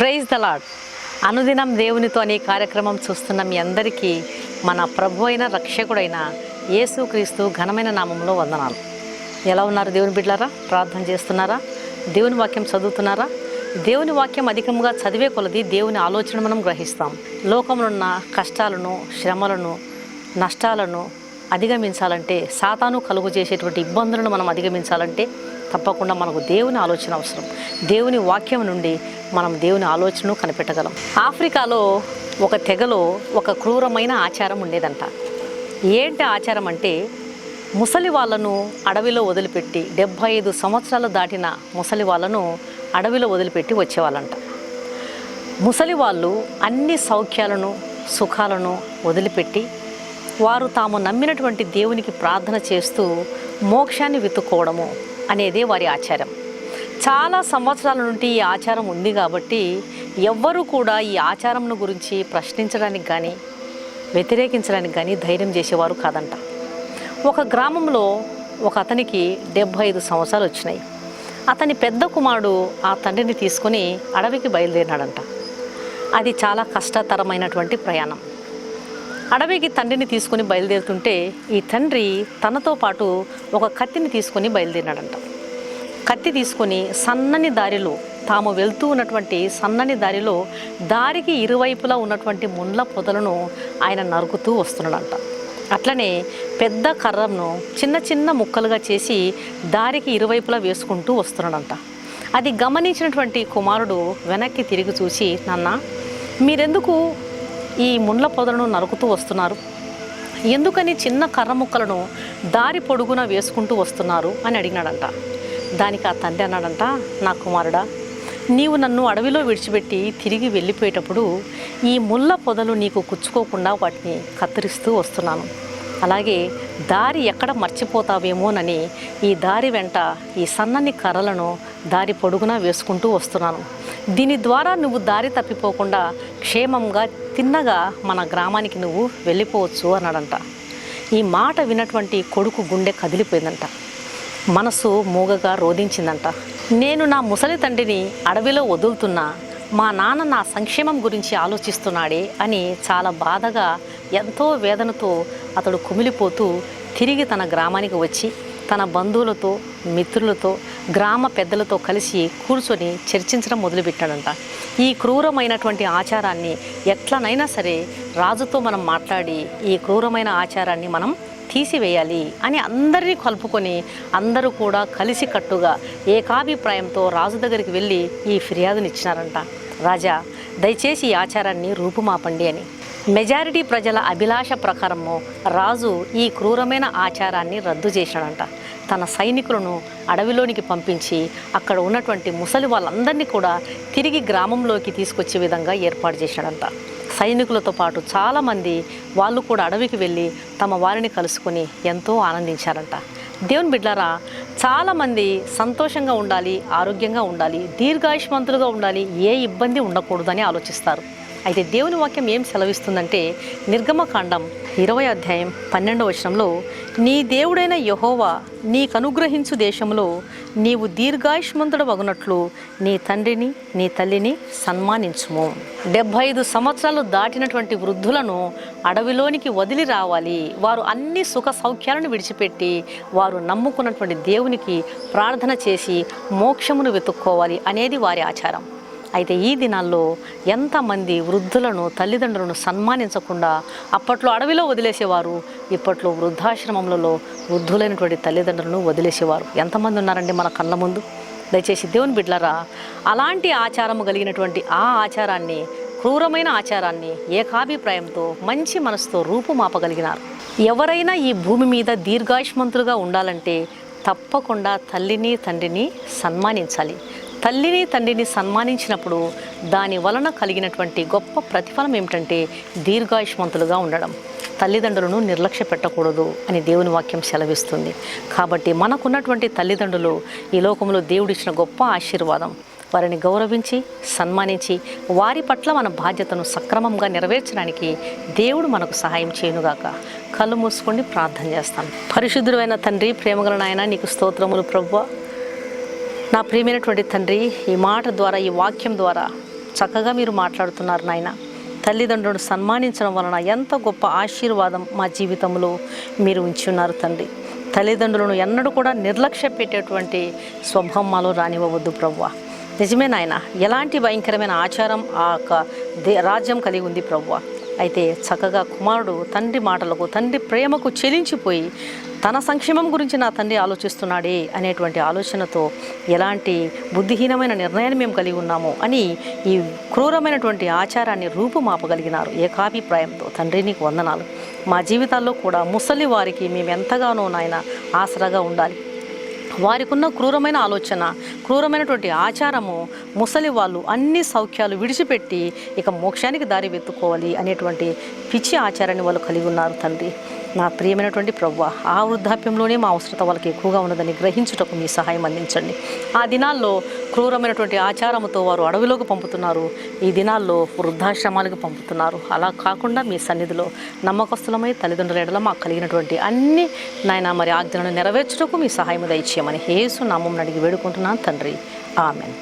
Praise the lord అనుదినం దేవునితో అనే కార్యక్రమం చూస్తున్న మీ అందరికీ మన ప్రభు అయిన రక్షకుడైన యేసుక్రీస్తు ఘనమైన నామంలో వందనాలు. ఎలా ఉన్నారు దేవుని బిడ్డారా ప్రార్థన చేస్తున్నారా? దేవుని వాక్యం చదువుతున్నారా? దేవుని వాక్యం అధికంగా చదివే కొలది దేవుని ఆలోచన మనం గ్రహిస్తాం. లోకంలో ఉన్న కష్టాలను శ్రమలను నష్టాలను అధిగమించాలంటే సాతాను కలుగు చేసేటువంటి ఇబ్బందులను మనం అధిగమించాలంటే తప్పకుండా మనకు దేవుని ఆలోచన అవసరం. దేవుని వాక్యం నుండి మనం దేవుని ఆలోచనను కనిపెట్టగలం. ఆఫ్రికాలో ఒక తెగలో ఒక క్రూరమైన ఆచారం ఉండేదంట. ఏంటి ఆచారం అంటే ముసలి వాళ్ళను అడవిలో వదిలిపెట్టి డెబ్భై ఐదు సంవత్సరాలు దాటిన ముసలి వాళ్ళను అడవిలో వదిలిపెట్టి వచ్చేవాళ్ళంట. ముసలి వాళ్ళు అన్ని సౌఖ్యాలను సుఖాలను వదిలిపెట్టి వారు తాము నమ్మినటువంటి దేవునికి ప్రార్థన చేస్తూ మోక్షాన్ని వెతుక్కోవడము అనేదే వారి ఆచారం. చాలా సంవత్సరాల నుండి ఈ ఆచారం ఉంది కాబట్టి ఎవ్వరూ కూడా ఈ ఆచారంను గురించి ప్రశ్నించడానికి కానీ వ్యతిరేకించడానికి కానీ ధైర్యం చేసేవారు కాదంట. ఒక గ్రామంలో ఒక అతనికి డెబ్భై ఐదు సంవత్సరాలు వచ్చినాయి. అతని పెద్ద కుమారుడు ఆ తండ్రిని తీసుకొని అడవికి బయలుదేరినాడంట. అది చాలా కష్టతరమైనటువంటి ప్రయాణం. అడవికి తండ్రిని తీసుకొని బయలుదేరుతుంటే ఈ తండ్రి తనతో పాటు ఒక కత్తిని తీసుకొని బయలుదేరినాడంట. కత్తి తీసుకొని సన్నని దారిలో తాము వెళ్తూ ఉన్నటువంటి సన్నని దారిలో దారికి ఇరువైపులా ఉన్నటువంటి ముండ్ల పొదలను ఆయన నరుకుతూ వస్తున్నాడంట. అట్లనే పెద్ద కర్రను చిన్న చిన్న ముక్కలుగా చేసి దారికి ఇరువైపులా వేసుకుంటూ వస్తున్నాడంట. అది గమనించినటువంటి కుమారుడు వెనక్కి తిరిగి చూసి నాన్న మీరెందుకు ఈ ముండ్ల పొదలను నరుకుతూ వస్తున్నారు. ఎందుకని చిన్న కర్ర ముక్కలను దారి పొడుగున వేసుకుంటూ వస్తున్నారు అని అడిగినాడంట. దానికి ఆ తండ్రి అన్నాడంట నా కుమారుడా నీవు నన్ను అడవిలో విడిచిపెట్టి తిరిగి వెళ్ళిపోయేటప్పుడు ఈ ముళ్ళ పొదలు నీకు కుచ్చుకోకుండా వాటిని కత్తిరిస్తూ వస్తున్నాను. అలాగే దారి ఎక్కడ మర్చిపోతావేమోనని ఈ దారి వెంట ఈ సన్నని కర్రలను దారి పొడుగునా వేసుకుంటూ వస్తున్నాను. దీని ద్వారా నువ్వు దారి తప్పిపోకుండా క్షేమంగా తిన్నగా మన గ్రామానికి నువ్వు వెళ్ళిపోవచ్చు అన్నాడంట. ఈ మాట వినటువంటి కొడుకు గుండె కదిలిపోయిందంట. మనసు మూగగా రోధించిందంట. నేను నా ముసలి తండ్రిని అడవిలో వదులుతున్నా మా నాన్న నా సంక్షేమం గురించి ఆలోచిస్తున్నాడే అని చాలా బాధగా ఎంతో వేదనతో అతడు కుమిలిపోతూ తిరిగి తన గ్రామానికి వచ్చి తన బంధువులతో మిత్రులతో గ్రామ పెద్దలతో కలిసి కూర్చొని చర్చించడం మొదలుపెట్టాడంట. ఈ క్రూరమైనటువంటి ఆచారాన్ని ఎట్లనైనా సరే రాజుతో మనం మాట్లాడి ఈ క్రూరమైన ఆచారాన్ని మనం తీసివేయాలి అని అందరినీ కలుపుకొని అందరూ కూడా కలిసి కట్టుగా ఏకాభిప్రాయంతో రాజు దగ్గరికి వెళ్ళి ఈ ఫిర్యాదుని ఇచ్చినారంట రాజా దయచేసి ఈ ఆచారాన్ని రూపుమాపండి అని. మెజారిటీ ప్రజల అభిలాష ప్రకారము రాజు ఈ క్రూరమైన ఆచారాన్ని రద్దు చేశాడంట. తన సైనికులను అడవిలోనికి పంపించి అక్కడ ఉన్నటువంటి ముసలి వాళ్ళందరినీ కూడా తిరిగి గ్రామంలోకి తీసుకొచ్చే విధంగా ఏర్పాటు చేశాడంట. సైనికులతో పాటు చాలామంది వాళ్ళు కూడా అడవికి వెళ్ళి తమ వారిని కలుసుకొని ఎంతో ఆనందించారంట. దేవుని బిడ్డారా చాలామంది సంతోషంగా ఉండాలి ఆరోగ్యంగా ఉండాలి దీర్ఘాయుష్మంతులుగా ఉండాలి ఏ ఇబ్బంది ఉండకూడదని ఆలోచిస్తారు. అయితే దేవుని వాక్యం ఏం సెలవిస్తుందంటే నిర్గమకాండం ఇరవై అధ్యాయం పన్నెండవ వచనంలో నీ దేవుడైన యహోవా నీకు అనుగ్రహించు దేశంలో నీవు దీర్ఘాయుష్మంతుడు వగునట్లు నీ తండ్రిని నీ తల్లిని సన్మానించుము. డెబ్భై ఐదు సంవత్సరాలు దాటినటువంటి వృద్ధులను అడవిలోనికి వదిలి రావాలి. వారు అన్ని సుఖ సౌఖ్యాలను విడిచిపెట్టి వారు నమ్ముకున్నటువంటి దేవునికి ప్రార్థన చేసి మోక్షమును వెతుక్కోవాలి అనేది వారి ఆచారం. అయితే ఈ దినాల్లో ఎంతమంది వృద్ధులను తల్లిదండ్రులను సన్మానించకుండా అప్పట్లో అడవిలో వదిలేసేవారు ఇప్పట్లో వృద్ధాశ్రమములలో వృద్ధులైనటువంటి తల్లిదండ్రులను వదిలేసేవారు. ఎంతమంది ఉన్నారండి మన కళ్ళ ముందు? దయచేసి దేవుని బిడ్లరా అలాంటి ఆచారము కలిగినటువంటి ఆ ఆచారాన్ని క్రూరమైన ఆచారాన్ని ఏకాభిప్రాయంతో మంచి మనసుతో రూపుమాపగలిగినారు. ఎవరైనా ఈ భూమి మీద దీర్ఘాయుష్మంతులుగా ఉండాలంటే తప్పకుండా తల్లిని తండ్రిని సన్మానించాలి. తల్లిని తండ్రిని సన్మానించినప్పుడు దాని వలన కలిగినటువంటి గొప్ప ప్రతిఫలం ఏమిటంటే దీర్ఘాయుష్మంతులుగా ఉండడం. తల్లిదండ్రులను నిర్లక్ష్య పెట్టకూడదు అని దేవుని వాక్యం సెలవిస్తుంది. కాబట్టి మనకున్నటువంటి తల్లిదండ్రులు ఈ లోకంలో దేవుడిచ్చిన గొప్ప ఆశీర్వాదం. వారిని గౌరవించి సన్మానించి వారి పట్ల మన బాధ్యతను సక్రమంగా నెరవేర్చడానికి దేవుడు మనకు సహాయం చేయనుగాక. కళ్ళు మూసుకొని ప్రార్థన చేస్తాను పరిశుద్ధుడైన తండ్రి ప్రేమగల నాయన నీకు స్తోత్రములు ప్రభు నా ప్రియమైనటువంటి తండ్రి ఈ మాట ద్వారా ఈ వాక్యం ద్వారా చక్కగా మీరు మాట్లాడుతున్నారు నాయన. తల్లిదండ్రులను సన్మానించడం వలన ఎంత గొప్ప ఆశీర్వాదం మా జీవితంలో మీరు ఉంచున్నారు తండ్రి. తల్లిదండ్రులను ఎన్నడూ కూడా నిర్లక్ష్య పెట్టేటువంటి స్వభావం మాలో రానివ్వవద్దు ప్రవ్వ. నిజమే నాయన ఎలాంటి భయంకరమైన ఆచారం ఆ యొక్క దే రాజ్యం కలిగి ఉంది ప్రవ్వ. అయితే చక్కగా కుమారుడు తండ్రి మాటలకు తండ్రి ప్రేమకు చెలించిపోయి తన సంక్షేమం గురించి నా తండ్రి ఆలోచిస్తున్నాడే అనేటువంటి ఆలోచనతో ఎలాంటి బుద్ధిహీనమైన నిర్ణయాన్ని మేము కలిగి ఉన్నాము అని ఈ క్రూరమైనటువంటి ఆచారాన్ని రూపుమాపగలిగినారు ఏకాభిప్రాయంతో. తండ్రి నీకు వందనాలు. మా జీవితాల్లో కూడా ముసలి వారికి మేము ఎంతగానో నాయన ఆసరాగా ఉండాలి. వారికి ఉన్న క్రూరమైన ఆలోచన క్రూరమైనటువంటి ఆచారము ముసలి వాళ్ళు అన్ని సౌఖ్యాలు విడిచిపెట్టి ఇక మోక్షానికి దారి వెతుక్కోవాలి అనేటువంటి పిచ్చి ఆచారాన్ని వాళ్ళు కలిగి ఉన్నారు తండ్రి. నా ప్రియమైనటువంటి ప్రవ్వ ఆ వృద్ధాప్యంలోనే మా అవసరత వాళ్ళకి ఎక్కువగా ఉన్నదని గ్రహించుటకు మీ సహాయం అందించండి. ఆ దినాల్లో క్రూరమైనటువంటి ఆచారముతో వారు అడవిలోకి పంపుతున్నారు. ఈ దినాల్లో వృద్ధాశ్రమాలకు పంపుతున్నారు. అలా కాకుండా మీ సన్నిధిలో నమ్మకస్తులమై తల్లిదండ్రుల ఎడల మాకు కలిగినటువంటి అన్ని నాయన మరి ఆజ్ఞలను నెరవేర్చుటకు మీ సహాయం దయచేయమని హేసు నామం అడిగి వేడుకుంటున్నాను తండ్రి. ఆమెన్.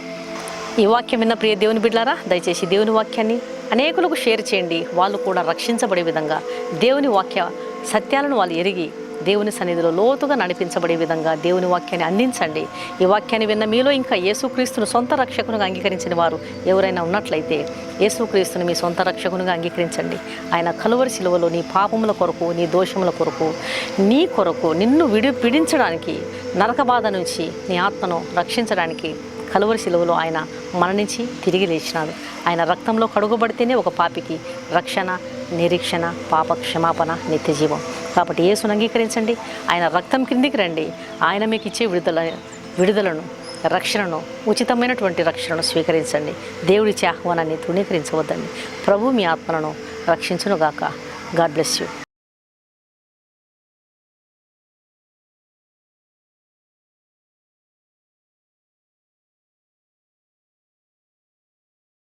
ఈ వాక్యం విన్న ప్రియ దేవుని బిడ్డారా దయచేసి దేవుని వాక్యాన్ని అనేకులకు షేర్ చేయండి. వాళ్ళు కూడా రక్షించబడే విధంగా దేవుని వాక్య సత్యాలను వాళ్ళు ఎరిగి దేవుని సన్నిధిలో లోతుగా నడిపించబడే విధంగా దేవుని వాక్యాన్ని అందించండి. ఈ వాక్యాన్ని విన్న మీలో ఇంకా యేసుక్రీస్తును సొంత రక్షకునిగా అంగీకరించిన వారు ఎవరైనా ఉన్నట్లయితే యేసుక్రీస్తుని మీ సొంత రక్షకునిగా అంగీకరించండి. ఆయన కలువరి శిలువలో నీ పాపముల కొరకు నీ దోషముల కొరకు నీ కొరకు నిన్ను విడి విడించడానికి నరక బాధ నుంచి నీ ఆత్మను రక్షించడానికి కలువరి శిలువలో ఆయన మరణించి తిరిగి లేచినాడు. ఆయన రక్తంలో కడుగుబడితేనే ఒక పాపికి రక్షణ నిరీక్షణ పాప క్షమాపణ నిత్యజీవం కాబట్టి యేసును అంగీకరించండి. ఆయన రక్తం కిందికి రండి. ఆయన మీకు ఇచ్చే విడుదల విడుదలను రక్షణను ఉచితమైనటువంటి రక్షణను స్వీకరించండి. దేవుడిచ్చే ఆహ్వానాన్ని తృణీకరించవద్దండి. ప్రభు మీ ఆత్మలను రక్షించునుగాక. God bless you.